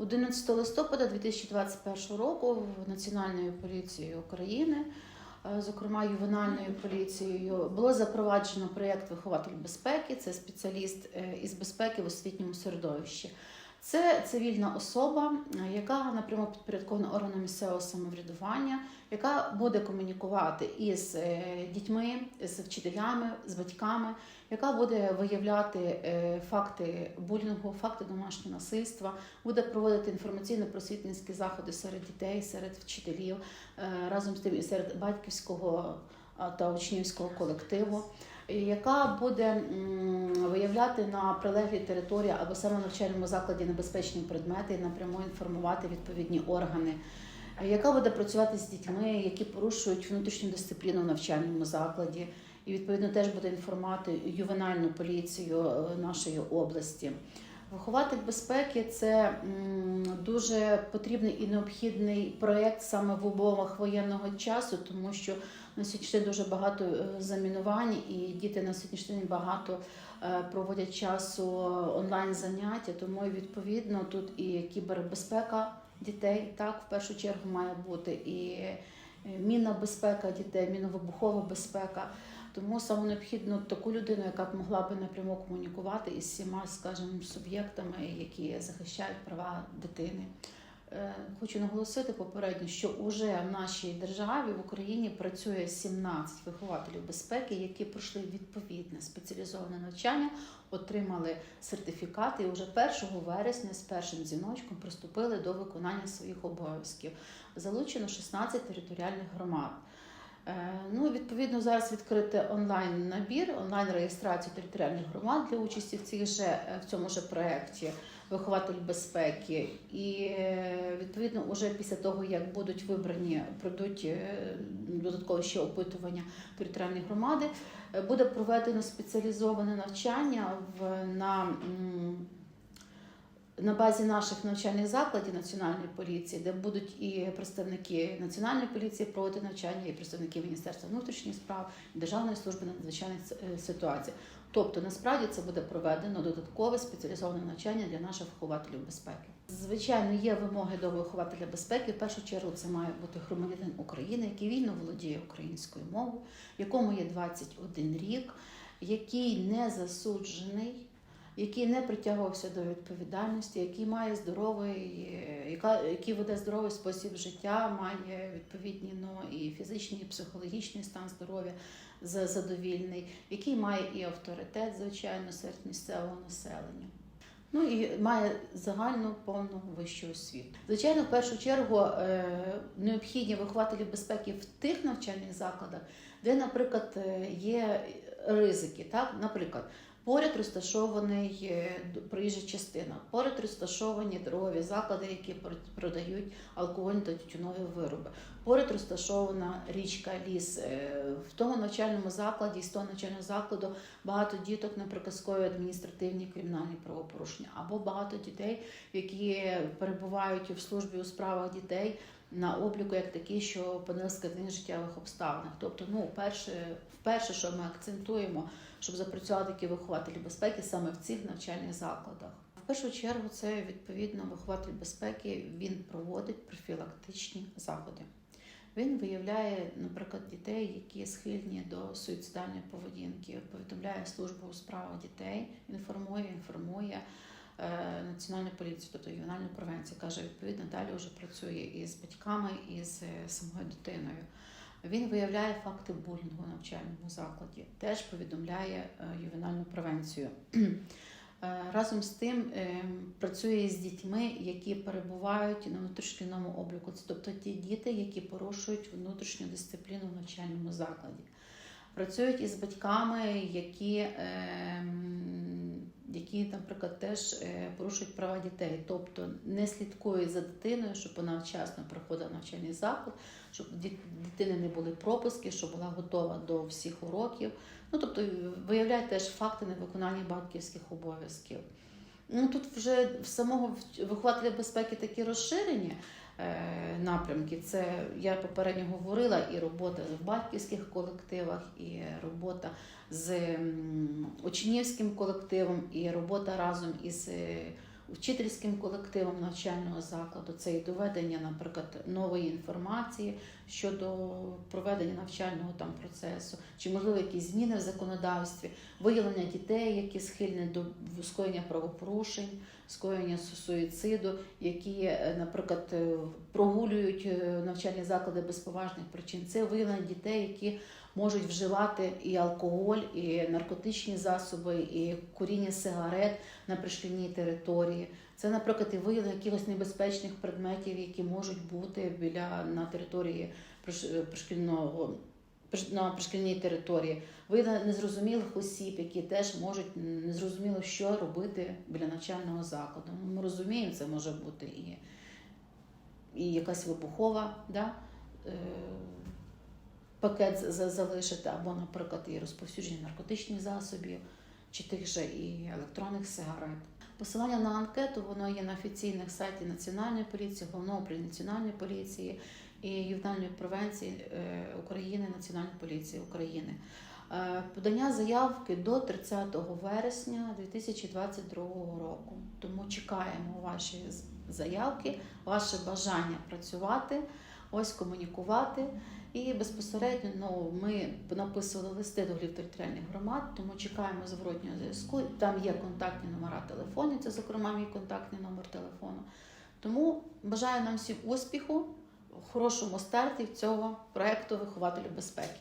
11 листопада 2021 року Національною поліцією України, е, зокрема ювенальною поліцією, було запроваджено проєкт Вихователь безпеки. Це спеціаліст е, із безпеки в освітньому середовищі. Це цивільна особа, е, яка напряму підпорядкована органам місцевого самоврядування, яка буде комунікувати із е, дітьми, з вчителями, з батьками, яка буде виявляти е, факти булінгу, факти домашнього насильства, буде проводити інформаційно-просвітницькі заходи серед дітей, серед вчителів, разом з тим і серед батьківського та учнівського колективу. Яка буде виявляти на прилеглій території або саме навчальному закладі небезпечні предмети і напряму інформувати відповідні органи, яка буде працювати з дітьми, які порушують внутрішню дисципліну в навчальному закладі, і відповідно теж буде інформувати ювенальну поліцію е, нашої області. Вихователь безпеки це дуже потрібний і необхідний проєкт саме в умовах воєнного часу, тому що на сьогоднішній дуже багато е, замінувань, і діти на сьогоднішній багато е, проводять часу онлайн заняття. Тому відповідно тут і кібербезпека дітей, так в першу чергу має бути і е, мінна безпека дітей, міновибухова безпека. Тому саме необхідно таку людину, яка б могла би напряму комунікувати із всіма, скажімо, суб'єктами, які захищають права дитини. Е, Хочу наголосити попередньо, що вже в нашій державі в Україні працює 17 вихователів безпеки, які пройшли відповідне спеціалізоване навчання, отримали сертифікати і вже 1 вересня з першим дзвіночком приступили до виконання своїх обов'язків. Залучено 16 територіальних громад. Е, Ну, відповідно, зараз відкрити онлайн набір, онлайн реєстрацію територіальних громад для участі в цих же е, в цьому же проєкті вихователь безпеки. І е, відповідно, уже після того, як будуть вибрані, пройдуть додаткові ще опитування територіальної громади, буде проведено спеціалізоване навчання в на. На базі наших навчальних закладів національної поліції, де будуть і представники національної поліції проводити навчання, і представники Міністерства внутрішніх справ, Державної служби надзвичайних е, ситуацій. Тобто, насправді це буде проведено додаткове спеціалізоване навчання для наших вихователів безпеки. Звичайно, є вимоги до вихователя безпеки. В першу чергу це має бути громадянин України, який вільно володіє українською мовою, якому є 21 рік, який не засуджений який не притягувався до відповідальності, який має здоровий, е, яка, який веде здоровий спосіб життя, має відповідні ну, і фізичний, і психологічний стан здоров'я задовільний, який має і авторитет, звичайно, серед місцевого населення. Ну і має загальну повну вищу освіту. Звичайно, в першу чергу е, необхідні вихователі безпеки в тих навчальних закладах, де, наприклад, е, є ризики. Так, наприклад, Поряд розташований е, проїжджа частина, поряд розташовані торгові заклади, які пр- продають алкогольні та тютюнові вироби. Поряд розташована річка ліс. Е, В тому навчальному закладі, з того навчального закладу багато діток, наприклад, скоюють адміністративні кримінальні правопорушення, або багато дітей, які перебувають в службі у справах дітей на обліку як такі, що опинилися в життєвих обставинах. Тобто, ну, перше, вперше, що ми акцентуємо, щоб запрацювати такі вихователі безпеки саме в цих навчальних закладах. В першу чергу це відповідно вихователь безпеки. Він проводить профілактичні заходи. Він виявляє, наприклад, дітей, які схильні до суїцидальної поведінки, повідомляє службу у справах дітей, інформує, інформує національну поліцію, тобто ювенальну превенцію. Каже, відповідно, далі вже працює із батьками, і з е, самою дитиною. Він виявляє факти булінгу в навчальному закладі, теж повідомляє е, ювенальну превенцію. Е, Разом з тим е, працює з дітьми, які перебувають на внутрішньому обліку, це тобто ті діти, які порушують внутрішню дисципліну в навчальному закладі. Працюють із батьками, які, е, м, які наприклад, теж е, порушують права дітей, тобто не слідкують за дитиною, щоб вона вчасно приходила навчальний заклад, щоб дитини не були пропуски, щоб була готова до всіх уроків. Ну, тобто виявляють теж факти невиконання батьківських обов'язків. Ну, тут вже в самого вихователя безпеки такі розширені е, напрямки. Це я попередньо говорила, і робота в батьківських колективах, і робота з учнівським колективом, і робота разом із е, вчительським колективом навчального закладу. Це і доведення, наприклад, нової інформації щодо проведення навчального там процесу, чи можливо якісь зміни в законодавстві, виявлення дітей, які схильні до скоєння правопорушень, скоєння суїциду, які, е, наприклад, е, прогулюють е, навчальні заклади без поважних причин. Це виявлення дітей, які можуть вживати і алкоголь, і наркотичні засоби, і куріння сигарет на пришкільній території. Це, наприклад, і виявлення якихось небезпечних предметів, які можуть бути біля на території приш- пришкільного на пришкільній території. Виявлення незрозумілих осіб, які теж можуть незрозуміло, що робити біля навчального закладу. Ми розуміємо, це може бути і, і якась вибухова, да? Пакет залишити, або, наприклад, і розповсюдження наркотичних засобів, чи тих же і електронних сигарет. Посилання на анкету воно є на офіційних сайті Національної поліції, головного управління Національної поліції і ювенальної превенції е, України, Національної поліції України. Е, Подання заявки до 30 вересня 2022 року. Тому чекаємо ваші заявки, ваше бажання працювати, ось комунікувати. І безпосередньо ну, ми написували листи до голів територіальних громад, тому чекаємо зворотнього зв'язку. Там є контактні номера телефону. це, зокрема, мій контактний номер телефону. Тому бажаю нам всім успіху, хорошому старті цього проєкту вихователів безпеки.